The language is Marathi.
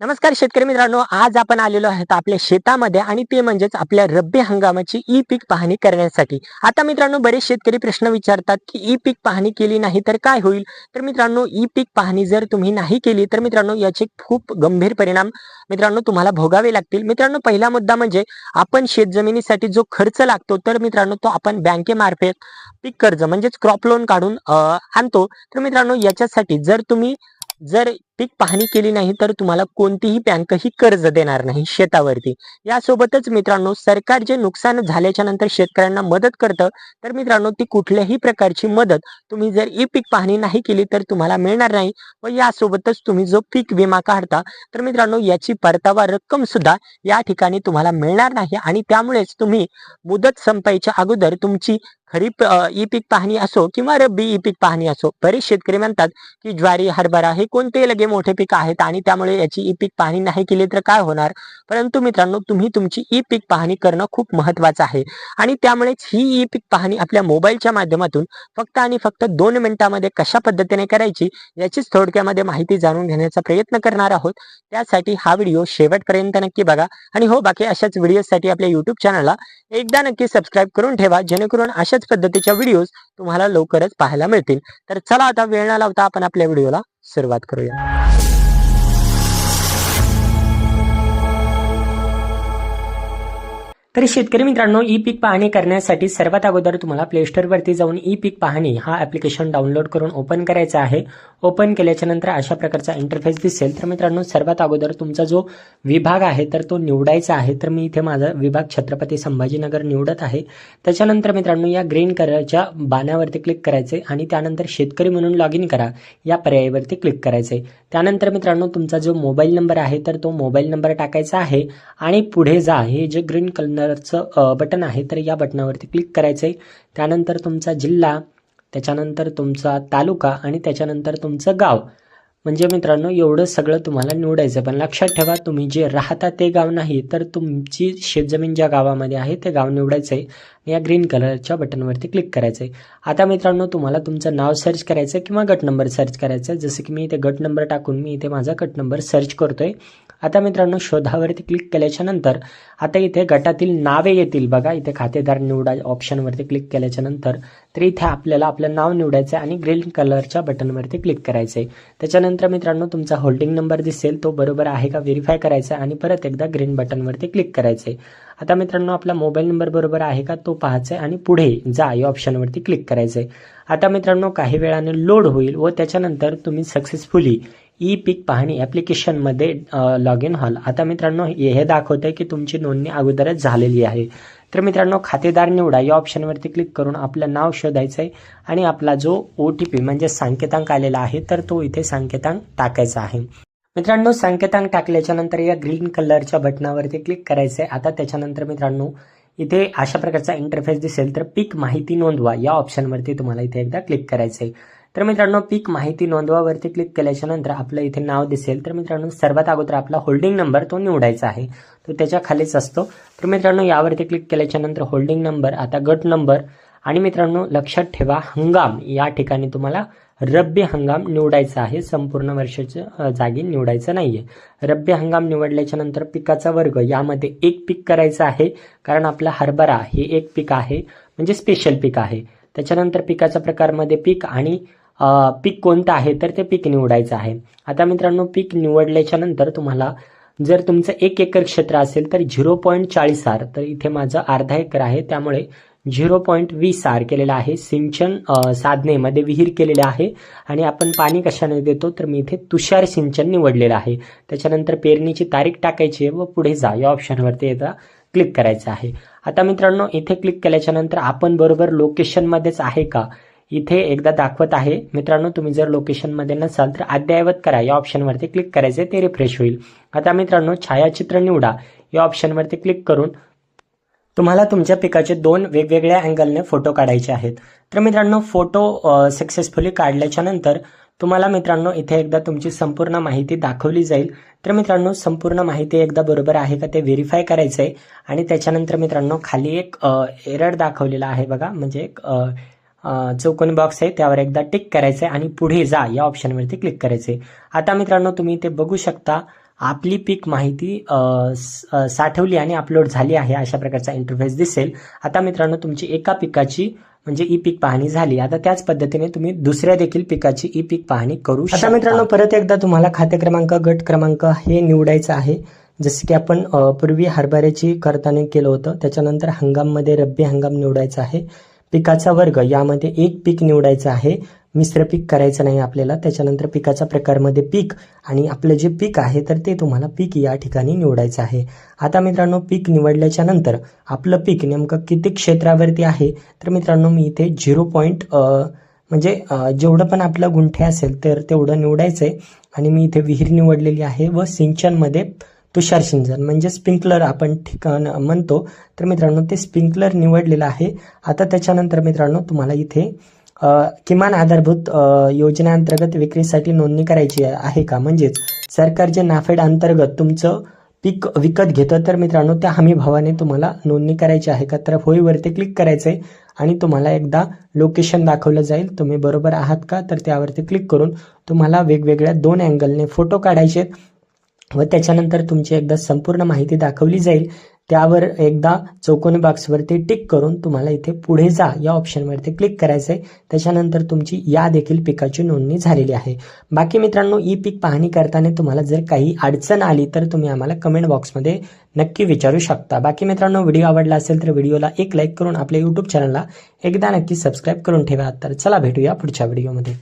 नमस्कार शेतकरी मित्रांनो आज आपण आलेलो आहोत आपल्या शेतामध्ये आणि ते म्हणजेच आपल्या रब्बी हंगामाची ई पीक पाहणी करण्यासाठी. आता मित्रांनो बरेच शेतकरी प्रश्न विचारतात की ई पीक पाहणी केली नाही तर काय होईल? तर मित्रांनो ई पीक पाहणी जर तुम्ही नाही केली तर मित्रांनो याचे खूप गंभीर परिणाम मित्रांनो तुम्हाला भोगावे लागतील. मित्रांनो पहिला मुद्दा म्हणजे आपण शेतजमिनीसाठी जो खर्च लागतो तर मित्रांनो तो आपण बँकेमार्फत पीक कर्ज म्हणजेच क्रॉप लोन काढून आणतो. तर मित्रांनो याच्यासाठी जर तुम्ही जर पीक पाहणी केली नाही तर तुम्हाला कोणतीही बँकही कर्ज देणार नाही शेतावरती. यासोबतच मित्रांनो सरकार जे नुकसान झाल्याच्यानंतर शेतकऱ्यांना मदत करतं तर मित्रांनो ती कुठल्याही प्रकारची मदत तुम्ही जर ई पीक पाहणी नाही केली तर तुम्हाला मिळणार नाही. व यासोबतच तुम्ही जो पीक विमा काढता तर मित्रांनो याची परतावा रक्कम सुद्धा या ठिकाणी तुम्हाला मिळणार नाही. आणि त्यामुळेच तुम्ही मुदत संपायच्या अगोदर तुमची खरीप ई पीक पाहणी असो किंवा रब्बी ई पीक पाहणी असो बरेच शेतकरी म्हणतात की ज्वारी हरभरा हे कोणते लगे मोठे पीक आहेत आणि त्यामुळे याची ई पीक पाहणी नाही केली तर काय होणार? परंतु मित्रांनो तुम्ही तुमची ई पीक पाहणी करणं खूप महत्वाचं आहे. आणि त्यामुळेच ही ई पीक पाहणी आपल्या मोबाईलच्या माध्यमातून फक्त आणि फक्त दोन मिनिटांमध्ये कशा पद्धतीने करायची याचीच थोडक्यामध्ये माहिती जाणून घेण्याचा प्रयत्न करणार आहोत. त्यासाठी हा व्हिडिओ शेवटपर्यंत नक्की बघा. आणि हो बाकी अशाच व्हिडिओसाठी आपल्या युट्यूब चॅनलला एकदा नक्की सबस्क्राईब करून ठेवा जेणेकरून अशाच पद्धतीच्या व्हिडिओज तुम्हाला लवकरच पाहायला मिळतील. तर चला आता वेळ न लावता आपण आपल्या व्हिडिओला सुरुवात करूया. तर शेतकरी मित्रांनो ई पीक पाहणी करण्यासाठी सर्वात अगोदर तुम्हाला प्ले स्टोअरवरती जाऊन ई पीक पाहणी हा ऍप्लिकेशन डाउनलोड करून ओपन करायचा आहे. ओपन केल्याच्यानंतर अशा प्रकारचा इंटरफेस दिसेल. तर मित्रांनो सर्वात अगोदर तुमचा जो विभाग आहे तर तो निवडायचा आहे. तर मी इथे माझा विभाग छत्रपती संभाजीनगर निवडत आहे. त्याच्यानंतर मित्रांनो या ग्रीन कलरच्या बाण्यावरती क्लिक करायचे आणि त्यानंतर शेतकरी म्हणून लॉग इन करा. या पर्यायावरती क्लिक करायचे. त्यानंतर मित्रांनो तुमचा जो मोबाईल नंबर आहे तर तो मोबाईल नंबर टाकायचा आहे. आणि पुढे जा. हे जे ग्रीन कलर कलरचं बटन आहे तर या बटनावरती क्लिक करायचं आहे त्यानंतर तुमचा जिल्हा त्याच्यानंतर तुमचा तालुका आणि त्याच्यानंतर तुमचं गाव. म्हणजे मित्रांनो एवढं सगळं तुम्हाला निवडायचं पण लक्षात ठेवा तुम्ही जे राहता ते गाव नाही तर तुमची शेतजमीन ज्या गावामध्ये आहे ते गाव निवडायचं आहे या ग्रीन कलरच्या बटनवरती क्लिक करायचं आहे आता मित्रांनो तुम्हाला तुमचं नाव सर्च करायचं आहे किंवा गट नंबर सर्च करायचा आहे जसं की मी इथे गट नंबर टाकून मी इथे माझा गट नंबर सर्च करतोय. आता मित्रांनो शोधावरती क्लिक केल्याच्यानंतर आता इथे गटातील नावे येतील बघा. इथे खातेदार निवडा ऑप्शनवरती क्लिक केल्याच्यानंतर तर इथे आपल्याला आपलं नाव निवडायचं आहे आणि ग्रीन कलरच्या बटनवरती क्लिक करायचं आहे त्याच्यानंतर मित्रांनो तुमचा होल्डिंग नंबर दिसेल तो बरोबर आहे का व्हेरीफाय करायचा आहे आणि परत एकदा ग्रीन बटनवरती क्लिक करायचं आहे आता मित्रांनो आपला मोबाईल नंबर बरोबर आहे का तो पाहायचा आहे आणि पुढे जा या ऑप्शनवरती क्लिक करायचं आहे आता मित्रांनो काही वेळाने लोड होईल व त्याच्यानंतर तुम्ही सक्सेसफुली ई पीक पाहणी ॲप्लिकेशनमध्ये लॉग इन व्हाल. आता मित्रांनो हे दाखवत आहे की तुमची नोंदणी अगोदरच झालेली आहे. तर मित्रांनो खातेदार निवडा. या ऑप्शनवरती क्लिक करून आपलं नाव शोधायचं आहे आणि आपला जो ओ टी पी म्हणजे सांकेतांक आलेला आहे तर तो इथे सांकेतांक टाकायचा आहे. मित्रांनो सांकेतांक टाकल्याच्या नंतर या ग्रीन कलरच्या बटनावरती क्लिक करायचं आहे आता त्याच्यानंतर मित्रांनो इथे अशा प्रकारचा इंटरफेस दिसेल तर पीक माहिती नोंदवा. या ऑप्शनवरती तुम्हाला इथे एकदा क्लिक करायचं आहे तर मित्रांनो पीक माहिती नोंदवावरती क्लिक केल्याच्यानंतर आपलं इथे नाव दिसेल. तर मित्रांनो सर्वात अगोदर आपला होल्डिंग नंबर तो निवडायचा आहे. तो त्याच्या खालीच असतो. तर मित्रांनो यावरती क्लिक केल्याच्यानंतर होल्डिंग नंबर आता गट नंबर आणि मित्रांनो लक्षात ठेवा हंगाम. या ठिकाणी तुम्हाला रब्बी हंगाम निवडायचा आहे. संपूर्ण वर्षाच्या जागी निवडायचं नाहीये. रब्बी हंगाम निवडल्याच्या नंतर पिकाचा वर्ग यामध्ये एक पीक करायचं आहे. कारण आपला हरभरा हे एक पीक आहे. म्हणजे स्पेशल पीक आहे. त्याच्यानंतर पिकाच्या प्रकारमध्ये पीक आणि पीक कोणतं आहे तर ते पीक निवडायचं आहे. आता मित्रांनो पीक निवडल्याच्या नंतर तुम्हाला जर तुमचं एक एकर क्षेत्र असेल तर झिरो पॉईंट चाळीस आर तर इथे माझं अर्धा एकर आहे. त्यामुळे झिरो पॉईंट वीस आर केलेलं आहे. सिंचन साधनेमध्ये विहीर केलेले आहे आणि आपण पाणी कशाने देतो तर मी इथे तुषार सिंचन निवडलेलं आहे. त्याच्यानंतर पेरणीची तारीख टाकायची आहे व पुढे जा. या ऑप्शनवरती येता क्लिक करायचं आहे. आता मित्रांनो इथे क्लिक केल्याच्यानंतर आपण बरोबर लोकेशनमध्येच आहे का? इथे एकदा दाखवत आहे. मित्रांनो तुम्ही जर लोकेशनमध्ये नसाल तर अद्ययावत करा. या ऑप्शनवरती क्लिक करायचे ते रिफ्रेश होईल. आता मित्रांनो छायाचित्र निवडा. या ऑप्शनवरती क्लिक करून तुम्हाला तुमच्या पिकाचे दोन वेगवेगळ्या अँगलने फोटो काढायचे आहेत. तर मित्रांनो फोटो सक्सेसफुली काढल्याच्या नंतर तुम्हाला मित्रांनो इथे एकदा तुमची संपूर्ण माहिती दाखवली जाईल. तर मित्रांनो संपूर्ण माहिती एकदा बरोबर आहे का ते व्हेरीफाय करायचं आहे आणि त्याच्यानंतर मित्रांनो खाली एक एरर दाखवलेला आहे बघा. म्हणजे एक चौकोनी बॉक्स आहे त्यावर एकदा टिक करायचं आहे आणि पुढे जा या ऑप्शनवरती क्लिक करायचे आता मित्रांनो तुम्ही इथे बघू शकता आपली पीक माहिती साठवली आणि अपलोड झाली आहे अशा प्रकारचा इंटरफेस दिसेल. आता मित्रांनो तुमची एका पिकाची म्हणजे ई पीक पाहणी झाली. आता त्याच पद्धतीने तुम्ही दुसऱ्या देखील पिकाची ई पीक पाहणी करू आता मित्रांनो परत एकदा तुम्हाला खाते क्रमांक गट क्रमांक हे निवडायचं आहे. जसे की आपण पूर्वी हरभऱ्याची करताना केलं होतं. त्याच्यानंतर हंगाममध्ये रब्बी हंगाम निवडायचा आहे. पिकाचा वर्ग यामध्ये एक पीक निवडायचं आहे मिश्र पीक करायचं नाही आपल्याला त्याच्यानंतर पिकाच्या प्रकारमध्ये पीक आणि आपलं जे पीक आहे तर ते तुम्हाला पीक या ठिकाणी निवडायचं आहे. आता मित्रांनो पीक निवडल्याच्या नंतर आपलं पीक नेमकं किती क्षेत्रावरती आहे? तर मित्रांनो मी इथे झिरो पॉईंट म्हणजे जेवढं पण आपलं गुंठे असेल तर तेवढं निवडायचं आहे आणि मी इथे विहीर निवडलेली आहे व सिंचनमध्ये तुषार सिंचन म्हणजे स्प्रिंकलर आपण ठिकाण म्हणतो. तर मित्रांनो ते स्प्रिंकलर निवडलेलं आहे. आता त्याच्यानंतर मित्रांनो तुम्हाला इथे किमान आधारभूत योजनेअंतर्गत विक्रीसाठी नोंदणी करायची आहे का? म्हणजेच सरकार जे नाफेड अंतर्गत तुमचं पीक विकत घेतं तर मित्रांनो त्या हमी भावाने तुम्हाला नोंदणी करायची आहे का? तर होईवरती क्लिक करायचं आहे आणि तुम्हाला एकदा लोकेशन दाखवलं जाईल. तुम्ही बरोबर आहात का? तर त्यावरती क्लिक करून तुम्हाला वेगवेगळ्या दोन अँगलने फोटो काढायचे आहेत. व त्याच्यानंतर तुमची एकदा संपूर्ण माहिती दाखवली जाईल. त्यावर एकदा चौकोनी बॉक्सवरती टिक करून तुम्हाला इथे पुढे जा या ऑप्शनवरती क्लिक करायचं आहे त्याच्यानंतर तुमची या देखील पिकाची नोंदणी झालेली आहे. बाकी मित्रांनो ई पीक पाहणी करताना तुम्हाला जर काही अडचण आली तर तुम्ही आम्हाला कमेंट बॉक्समध्ये नक्की विचारू शकता. बाकी मित्रांनो व्हिडिओ आवडला असेल तर व्हिडिओला एक लाईक करून आपल्या यूट्यूब चॅनलला एकदा नक्की सबस्क्राईब करून ठेवा. तर चला भेटूया पुढच्या व्हिडिओमध्ये